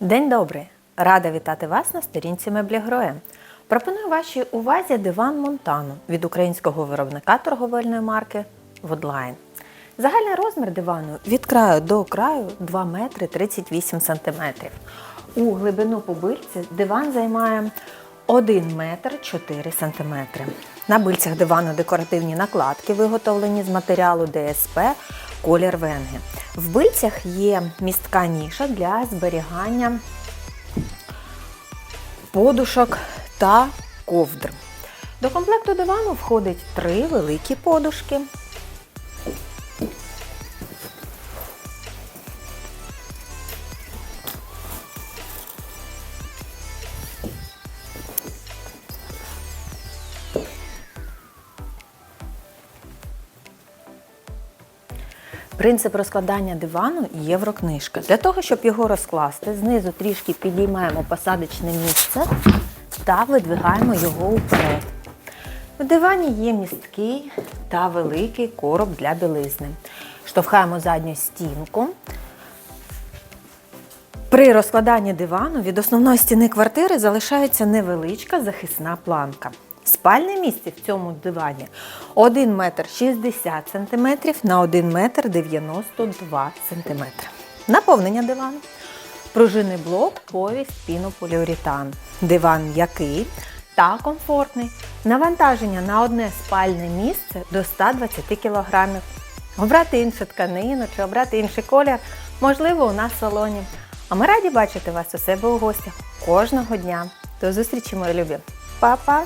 День добрий! Рада вітати вас на сторінці Меблі Гроя. Пропоную вашій увазі диван Монтану від українського виробника торговельної марки Woodline. Загальний розмір дивану від краю до краю 2 метри 38 сантиметрів. У глибину побильці диван займає 1 метр 4 сантиметри. На бильцях дивану декоративні накладки, виготовлені з матеріалу ДСП колір венги. В бильцях є містка ніша для зберігання подушок та ковдр. До комплекту дивану входить три великі подушки. Принцип розкладання дивану єврокнижка. Для того, щоб його розкласти, знизу трішки підіймаємо посадочне місце та видвигаємо його вперед. В дивані є місткий та великий короб для білизни. Штовхаємо задню стінку. При розкладанні дивану від основної стіни квартири залишається невеличка захисна планка. Спальне місце в цьому дивані 1 метр 60 см на 1 метр 92 см. Наповнення дивану. Пружинний блок, повість, пінополіуретан. Диван м'який та комфортний. Навантаження на одне спальне місце до 120 кг. Обрати іншу тканину чи обрати інший колір можливо у нас в салоні. А ми раді бачити вас у себе у гостях кожного дня. До зустрічі, мої любі. Па-па!